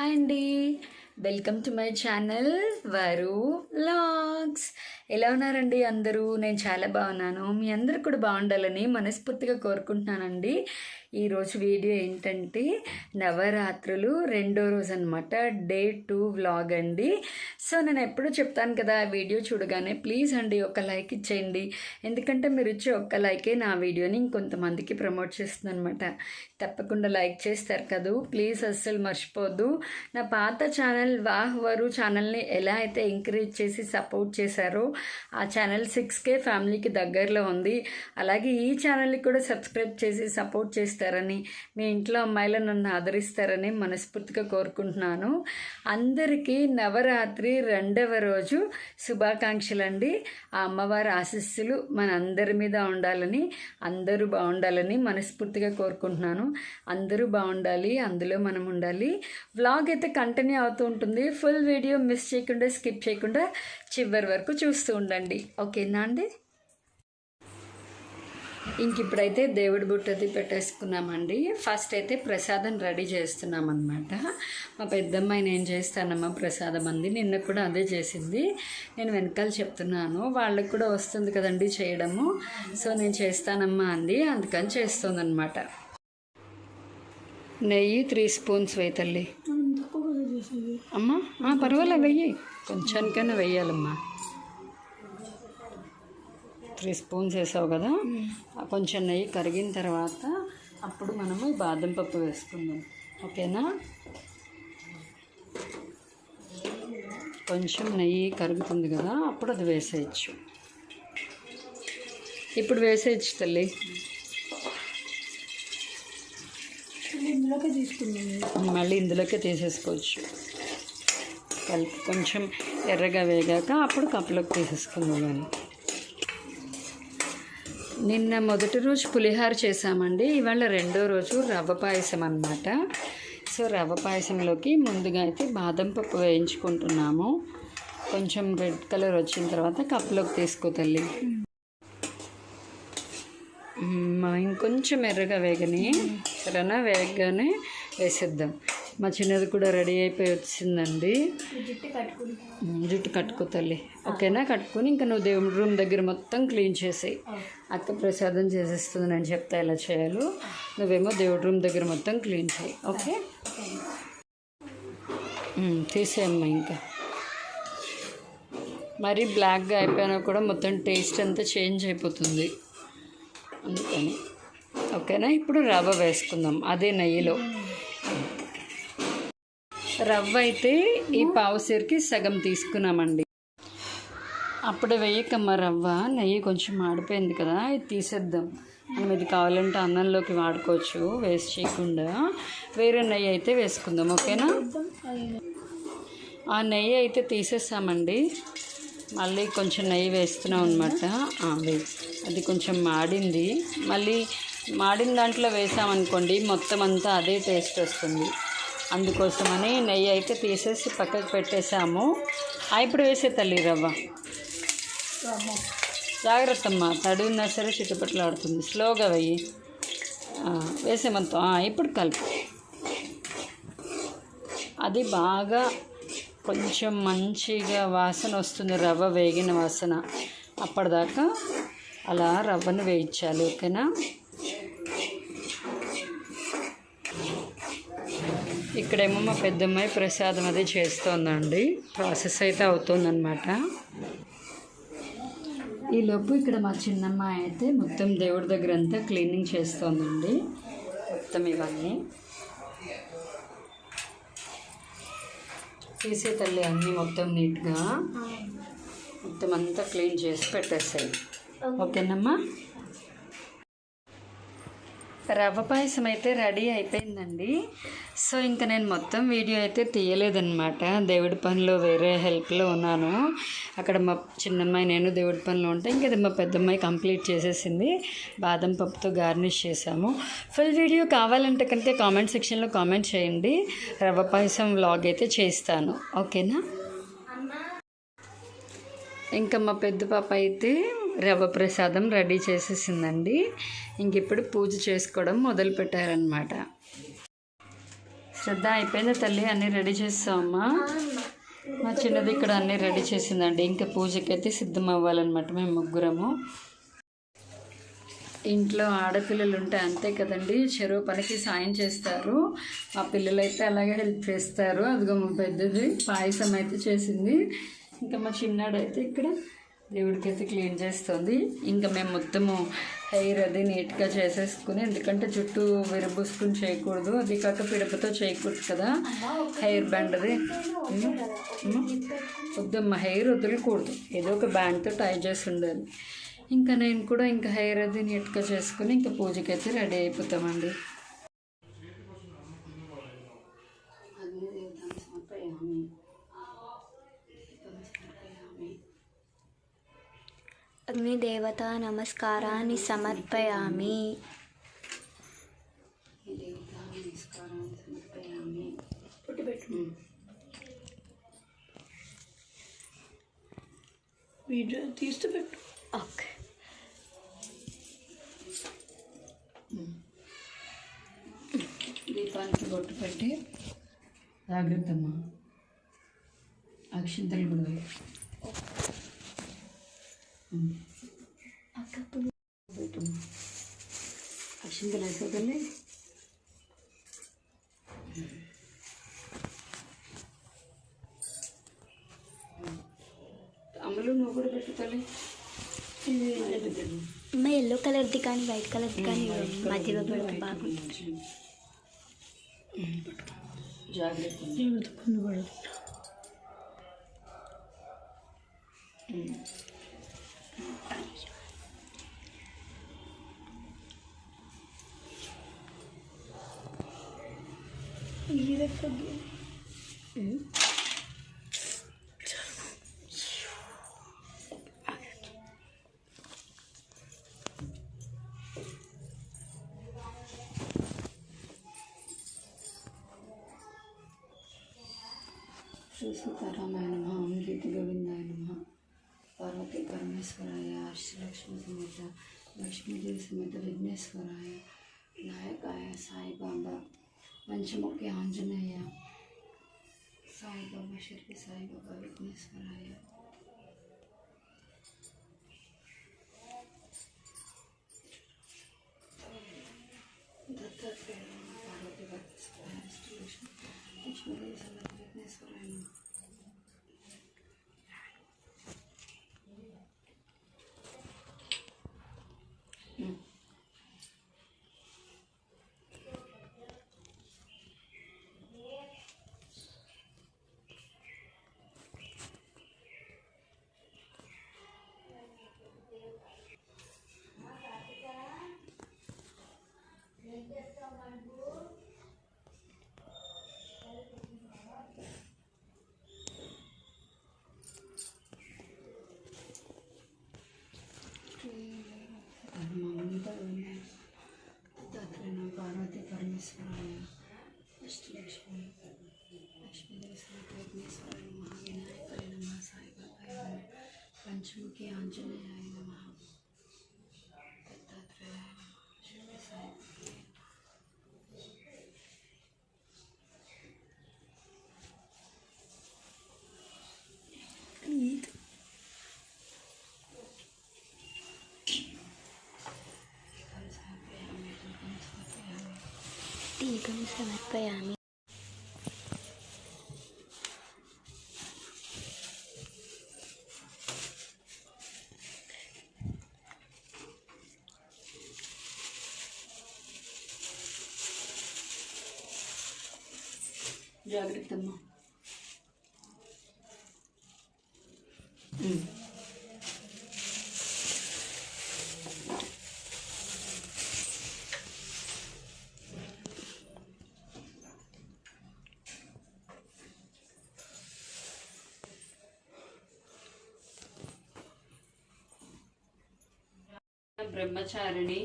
Hi అండి. Welcome to my channel Varu logs ఎలా ఉన్నారండి అందరూ? నేను చాలా బాగున్నాను. మీ అందరూ కూడా బాగుండాలని మనస్ఫూర్తిగా కోరుకుంటున్నానండి. ఈరోజు వీడియో ఏంటంటే నవరాత్రులు రెండో రోజు అనమాట డే టూ వ్లాగ్ అండి. సో నేను ఎప్పుడూ చెప్తాను కదా ఆ వీడియో చూడగానే ప్లీజ్ అండి ఒక లైక్ ఇచ్చేయండి. ఎందుకంటే మీరు ఇచ్చే ఒక్క లైకే నా వీడియోని ఇంకొంతమందికి ప్రమోట్ చేస్తుంది అనమాట తప్పకుండా లైక్ చేస్తారు కదూ. ప్లీజ్ అస్సలు మర్చిపోద్దు నా పాత ఛానల్ వాహ్ వరు ఛానల్ని ఎలా అయితే ఎంకరేజ్ చేసి సపోర్ట్ చేశారో ఆ ఛానల్ సిక్స్ కే ఫ్యామిలీకి దగ్గరలో ఉంది. అలాగే ఈ ఛానల్కి కూడా సబ్స్క్రైబ్ చేసి సపోర్ట్ చేస్తారని మీ ఇంట్లో అమ్మాయిలు నన్ను ఆదరిస్తారని మనస్ఫూర్తిగా కోరుకుంటున్నాను. అందరికీ నవరాత్రి రెండవ రోజు శుభాకాంక్షలు అండి ఆ అమ్మవారి ఆశస్సులు మన అందరి మీద ఉండాలని అందరూ బాగుండాలని మనస్ఫూర్తిగా కోరుకుంటున్నాను. అందరూ బాగుండాలి అందులో మనం ఉండాలి. వ్లాగ్ అయితే కంటిన్యూ అవుతూ ఉంటుంది. ఫుల్ వీడియో మిస్ చేయకుండా స్కిప్ చేయకుండా చివరి వరకు చూస్తూ ఉండండి. ఓకేనా అండి? ఇంక ఇప్పుడైతే దేవుడి బుట్టది పెట్టేసుకున్నామండి ఫస్ట్ అయితే ప్రసాదం రెడీ చేస్తున్నాం అనమాట మా పెద్దమ్మాయి నేను చేస్తానమ్మా ప్రసాదం అంది. నిన్న కూడా అదే చేసింది. నేను వెనకాల చెప్తున్నాను. వాళ్ళకి కూడా వస్తుంది కదండి చేయడము. సో నేను చేస్తానమ్మా అంది. అందుకని చేస్తుందన్నమాట. నెయ్యి త్రీ స్పూన్స్ వేయి తల్లి. అమ్మా ఆ, పర్వాలే వెయ్యి. కొంచెంకైనా వెయ్యాలమ్మా. త్రీ స్పూన్స్ వేసావు కదా? కొంచెం నెయ్యి కరిగిన తర్వాత అప్పుడు మనము ఈ బాదం పప్పు వేసుకుందాం. ఓకేనా? కొంచెం నెయ్యి కరుగుతుంది కదా అప్పుడు అది వేసేయచ్చు. ఇప్పుడు వేసేయచ్చు తల్లి. మళ్ళీ ఇందులోకే తీసేసుకోవచ్చు. కలిపి కొంచెం ఎర్రగా వేగాక అప్పుడు కప్పులోకి తీసేసుకున్నాను కానీ నిన్న మొదటి రోజు పులిహార చేసామండి ఇవాళ రెండో రోజు రవ్వ పాయసం అన్నమాట. సో రవ్వ పాయసంలోకి ముందుగా అయితే బాదం పప్పు వేయించుకుంటున్నాము. కొంచెం రెడ్ కలర్ వచ్చిన తర్వాత కప్పులోకి తీసుకో తల్లి. ఇంకొంచెం ఎర్రగా వేగని సరేనా వేగగానే వేసేద్దాం. మా చిన్నది కూడా రెడీ అయిపోయి వచ్చిందండి. జుట్టు కట్టుకో తల్లి. ఓకేనా? కట్టుకొని ఇంకా నువ్వు దేవుడి రూమ్ దగ్గర మొత్తం క్లీన్ చేసేయి. అక్క ప్రసాదం చేసేస్తుంది నేను చెప్తా ఎలా చేయాలో. నువ్వేమో దేవుడి రూమ్ దగ్గర మొత్తం క్లీన్ చేయి. ఓకే? తీసేయమ్మా ఇంకా. మరి బ్లాక్గా అయిపోయినా కూడా మొత్తం టేస్ట్ అంతా చేంజ్ అయిపోతుంది. అందుకని. ఓకేనా? ఇప్పుడు రవ్వ వేసుకుందాం. అదే నెయ్యిలో. రవ్వ అయితే ఈ పావుసేరుకి సగం తీసుకున్నామండి. అప్పుడే వేయకమ్మ రవ్వ నెయ్యి కొంచెం మాడిపోయింది కదా ఇది తీసేద్దాం. మనం ఇది కావాలంటే అన్నంలోకి వాడుకోవచ్చు వేస్ట్ చేయకుండా. వేరే నెయ్యి అయితే వేసుకుందాం ఓకేనా? ఆ నెయ్యి అయితే తీసేసామండి. మళ్ళీ కొంచెం నెయ్యి వేస్తున్నాం అనమాట అది కొంచెం మాడింది. మళ్ళీ మాడిన దాంట్లో వేసామనుకోండి మొత్తం అంతా అదే టేస్ట్ వస్తుంది. అందుకోసమని నెయ్యి అయితే తీసేసి పక్కకు పెట్టేసాము ఇప్పుడు వేసే తల్లి రవ్వ. జాగ్రత్త అమ్మ తడి ఉన్నా సరే చుట్టుపక్కల ఆడుతుంది. స్లోగా వెయ్యి. వేసేమంతా ఇప్పుడు కలుపు. అది బాగా కొంచెం మంచిగా వాసన వస్తుంది రవ్వ వేగిన వాసన. అప్పటిదాకా అలా రవ్వను వేయించాలి ఓకేనా? ఇక్కడేమో మా పెద్దమ్మాయి ప్రసాదం అది చేస్తోందండి. ప్రాసెస్ అయితే అవుతుందన్నమాట. ఈలోపు ఇక్కడ మా చిన్నమ్మాయి అయితే మొత్తం దేవుడి దగ్గర అంతా క్లీనింగ్ చేస్తోందండి. మొత్తం ఇవన్నీ. తీసే తల్లి అన్నీ మొత్తం నీట్గా. మొత్తం అంతా క్లీన్ చేసి పెట్టేసాయి. ఓకేనమ్మా? రవ్వ పాయసం అయితే రెడీ అయిపోయిందండి. సో ఇంకా నేను మొత్తం వీడియో అయితే తీయలేదన్నమాట. దేవుడి పనిలో వేరే హెల్ప్లో ఉన్నాను. అక్కడ మా చిన్నమ్మాయి నేను దేవుడి పనిలో ఉంటే ఇంకా అది మా పెద్దమ్మాయి కంప్లీట్ చేసేసింది. బాదం పప్పుతో గార్నిష్ చేసాము ఫుల్ వీడియో కావాలంటే కనుక కామెంట్ సెక్షన్లో కామెంట్ చేయండి. రవ్వ పాయసం వ్లాగ్ అయితే చేస్తాను. ఓకేనా? ఇంకా మా పెద్ద పాప అయితే రవ్వ ప్రసాదం రెడీ చేసేసిందండి. ఇంక ఇప్పుడు పూజ చేసుకోవడం మొదలు పెట్టారనమాట శ్రద్ధ అయిపోయిందా తల్లి? అన్నీ రెడీ చేస్తామమ్మా మా చిన్నది ఇక్కడ అన్నీ రెడీ చేసిందండి. ఇంకా పూజకైతే సిద్ధం అవ్వాలన్నమాట మేము ముగ్గురము. ఇంట్లో ఆడపిల్లలు ఉంటే అంతే కదండి. చెరువు పనికి సాయం చేస్తారు. మా పిల్లలు అయితే అలాగే హెల్ప్ చేస్తారు. అదిగో మా పెద్దది పాయసం అయితే చేసింది. ఇంకా మా చిన్నాడు అయితే ఇక్కడ దేవుడికి అయితే క్లీన్ చేస్తుంది. ఇంకా మేము మొత్తము హెయిర్ అది నీట్గా చేసేసుకుని ఎందుకంటే చుట్టూ విరబూసుకుని చేయకూడదు. అది కాక పిడపతో చేయకూడదు కదా. హెయిర్ బ్యాండ్ అది. వద్దమ్మా హెయిర్ వదలకూడదు. ఏదో ఒక బ్యాండ్తో టై చేసి ఉండాలి. ఇంకా నేను కూడా ఇంకా హెయిర్ అది నీట్గా చేసుకుని ఇంకా పూజకైతే రెడీ అయిపోతామండి. అగ్నిదేవత నమస్కారాన్ని సమర్పయామి. వీడియో తీస్తూ పెట్టు. ఓకే. దీపానికి బొట్టు పెట్టి జాగ్రత్త అమ్మా అక్షింతలు కూడా. అక్షింతలు అయిపోతుంది అమలు నువ్వు కూడా పెట్టు తల్లి అమ్మ ఎల్లో కలర్ది కానీ వైట్ కలర్ది కానీ మధ్యలో పెడితే బాగుంటుంది జాగ్రత్త left again. Mm -hmm. अमृत गोविंद ओम गीति पार्वती परमेश्वराय श्री लक्ष्मी समेत लक्ष्मी देव समेत विघ्नेश्वराय नायकाय साई बाबा पंचमुखी आंजनेय। साई बाबा श्री साई बाबा विघ्नेश्वराय। दत्तक पार्वती लक्ष्मी के आंजनेयाय नमः दत्तात्रेयाय Need. Tigam sa matpayami. జాగ్రత్త అమ్మా బ్రహ్మచారిణి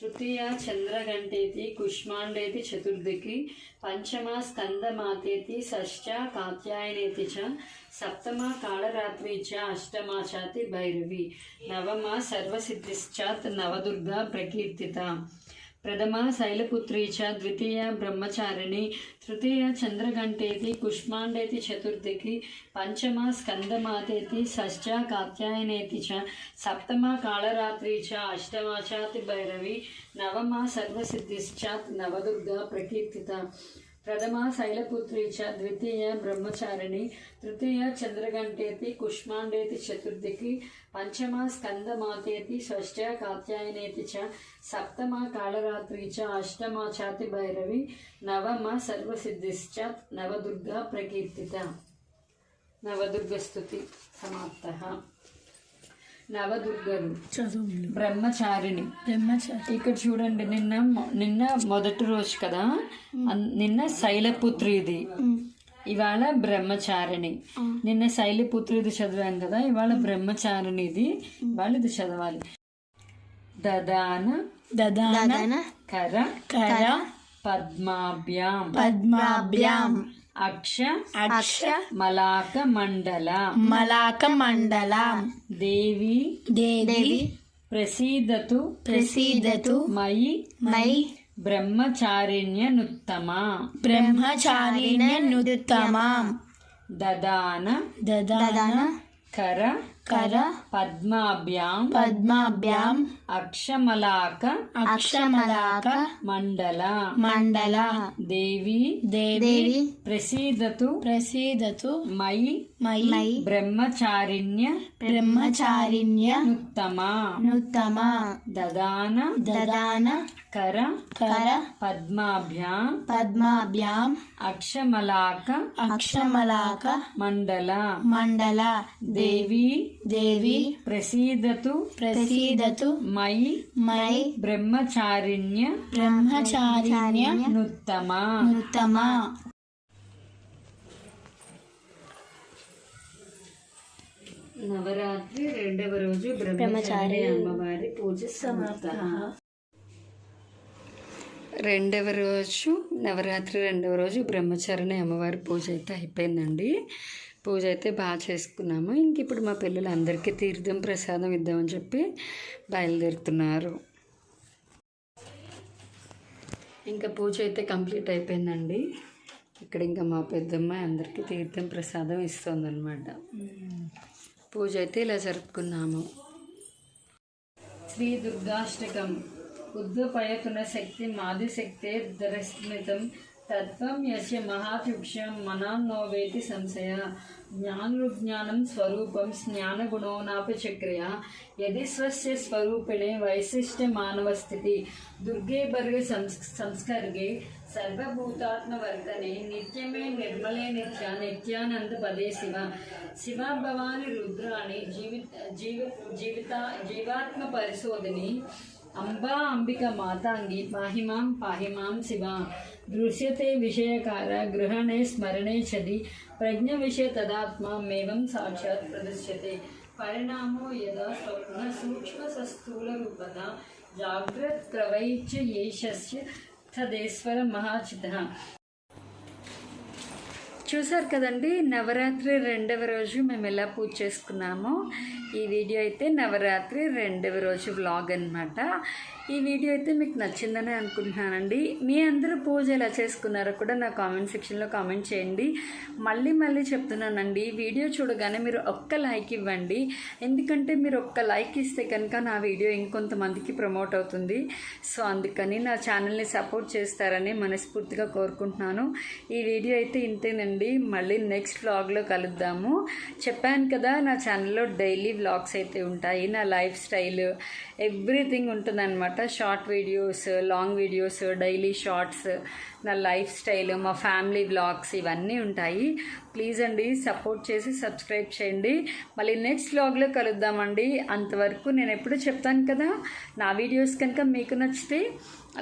తృతీయ చంద్రగంటేతి కుష్మాండేతి చతుర్థికి పంచమ స్కందమాతేతి షష్ట కాత్యాయనేతి చ సప్తమ కాళరాత్రి చ అష్టమ చాతి భైరవి నవమ సర్వసిద్ధిశ్చాత్ నవదుర్గా ప్రకీర్తిత. ప్రథమ శైలపుత్రీ చ ద్వితీయ బ్రహ్మచారిణి తృతీయ చంద్రగంటేతి కుష్మాండేతి చతుర్థికి పంచమ స్కందమాతేతి షష్ట కాత్యాయనేతి చ సప్తమ కాళరాత్రి చ అష్టమ చాతి భైరవి నవమ సర్వసిద్ధిశ్చాత్ నవదుర్గా ప్రకీర్తిత. ప్రథమ శైలపుత్రీ చ ద్వితీయ బ్రహ్మచారిణి తృతీయ చంద్రగంటేతి కుష్మాండేతి చతుర్థికి పంచమ స్కందమాతేతి షష్ఠ కాత్యాయనేతి చ సప్తమ కాళరాత్రి చ అష్టమ చాతి భైరవి నవమ సర్వసిద్ధిశ్చ నవదుర్గా ప్రకీర్తిత. నవదుర్గస్తుతి సమాప్త. నవదుర్గలు. బ్రహ్మచారిణి. బ్రహ్మచారి. ఇక్కడ చూడండి నిన్న నిన్న మొదటి రోజు కదా? నిన్న శైలపుత్రిది. ఇవాళ బ్రహ్మచారిణి. నిన్న శైలపుత్రిది చదివాం కదా ఇవాళ బ్రహ్మచారినిది ఇవాళ ఇది చదవాలి. దదాన దదాన కర కర పద్మాభ్యాం. పద్మాభ్యాం. అక్ష అక్ష మలాక మండల మలాక మండలం దేవి దేవి ప్రసీదతు ప్రసీదతు మయి మై బ్రహ్మచారిణ్యనుత్తమ బ్రహ్మచారిణ నుత్తమాం దదాన దదాన కర కర పద్మాభ్యాం పద్మాభ్యాం. అక్షమలాక అక్షమలాక మండల మండల. దేవి దేవి ప్రసీదతు ప్రసీదతు మయి మై బ్రహ్మచారిణ్య బ్రహ్మచారిణ్య నుత్తమ నుత్తమ దదాన దదాన కర కర పద్మాభ్యాం పద్మాభ్యాం అక్షమలాక అక్షమలాక మండల మండల. దేవి దేవి ప్రసీదతు ప్రసీదతు మయి మై బ్రహ్మచారిణ్య బ్రహ్మచారిణ్య నుత్తమ. నుత్తమ. నవరాత్రి రెండవ రోజు బ్రహ్మచారి అమ్మవారి పూజ సమాప్త. రెండవ రోజు నవరాత్రి రెండవ రోజు బ్రహ్మచారిణి అమ్మవారి పూజ అయితే అయిపోయిందండి. పూజ అయితే బాగా చేసుకున్నాము. ఇంక ఇప్పుడు మా పిల్లలు అందరికీ తీర్థం ప్రసాదం ఇద్దామని చెప్పి బయలుదేరుతున్నారు. ఇంకా పూజ అయితే కంప్లీట్ అయిపోయిందండి. ఇక్కడ ఇంకా మా పెద్దమ్మాయి అందరికీ తీర్థం ప్రసాదం ఇస్తుందన్నమాట. పూజ అయితే ఇలా జరుపుకున్నాము. శ్రీ దుర్గాష్టకం. ఉద్వపయతున శక్తి మాది శక్తే ధరస్మితం తత్వం యస్య మహాత్యుక్షం మనాన్నోవేతి సంశయ. జ్ఞానృజ్ఞానం స్వరూపం స్నానగుణోనాపి చక్రయ యది స్వస్య స్వరూపిణే వైశిష్ట్య మానవ స్థితి దుర్గే బర్గ సంస్ సంస్కర్గే సర్వభూతాత్మవర్తనే నిత్యమే నిర్మలే నిత్య నిత్యానంద పదే శివ. శివ భవాని రుద్రాణి జీవి జీవ జీవిత జీవాత్మ పరిశోధిని. అంబా అంబిక మాతాంగి పాహిమాం పాహిమాం శివ. దృశ్యతే విషయకార గృహణే స్మరణే చది ప్రజ్ఞ విషయ తదాత్మేవం సాక్షాత్ ప్రదృశ్యతే పరిణామో యదా స్వప్న సూక్ష్మ సస్థూల రూపత జాగ్రత్ ప్రవైచ ఏషస్య తదేశ్వర మహాచిత. చూసారు కదండి నవరాత్రి రెండవ రోజు మేము ఎలా పూజ చేసుకున్నామో ఈ వీడియో అయితే నవరాత్రి రెండవ రోజు వ్లాగ్ అన్నమాట. ఈ వీడియో అయితే మీకు నచ్చిందని అనుకుంటున్నానండి. మీ అందరూ పూజ ఎలా చేసుకున్నారో కూడా నా కామెంట్ సెక్షన్లో కామెంట్ చేయండి. మళ్ళీ మళ్ళీ చెప్తున్నానండి వీడియో చూడగానే మీరు ఒక్క లైక్ ఇవ్వండి. ఎందుకంటే మీరు ఒక్క లైక్ ఇస్తే కనుక నా వీడియో ఇంకొంతమందికి ప్రమోట్ అవుతుంది. సో అందుకని నా ఛానల్ని సపోర్ట్ చేస్తారని మనస్ఫూర్తిగా కోరుకుంటున్నాను. ఈ వీడియో అయితే ఇంతేనండి. మళ్ళీ నెక్స్ట్ వ్లాగ్లో కలుద్దాము. చెప్పాను కదా నా ఛానల్లో డైలీ వ్లాగ్స్ అయితే ఉంటాయి. నా లైఫ్ స్టైల్ ఎవ్రీథింగ్ ఉంటుందన్నమాట. Short videos long videos daily shorts నా లైఫ్ స్టైల్ మా ఫ్యామిలీ వ్లాగ్స్ ఇవన్నీ ఉంటాయి. ప్లీజ్ అండి సపోర్ట్ చేసి సబ్స్క్రైబ్ చేయండి. మళ్ళీ నెక్స్ట్ వ్లాగ్లో కలుద్దామండి. అంతవరకు నేను ఎప్పుడు చెప్తాను కదా నా వీడియోస్ కనుక మీకు నచ్చితే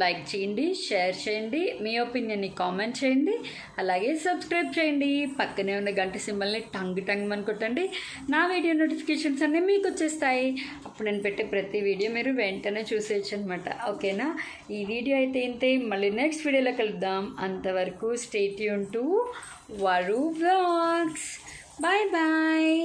లైక్ చేయండి షేర్ చేయండి మీ ఒపీనియన్ని కామెంట్ చేయండి. అలాగే సబ్స్క్రైబ్ చేయండి. పక్కనే ఉన్న గంట సింబల్ని టంగ్ టంగ్ అని కొట్టండి. నా వీడియో నోటిఫికేషన్స్ అన్నీ మీకు వచ్చేస్తాయి. అప్పుడు నేను పెట్టే ప్రతి వీడియో మీరు వెంటనే చూసేయచ్చు అనమాట ఓకేనా? ఈ వీడియో అయితే ఇంతే. మళ్ళీ నెక్స్ట్ వీడియోలో కలుద్దాం. కలుద్దాం అంతవరకు స్టేట్ యూన్ to our blogs bye bye.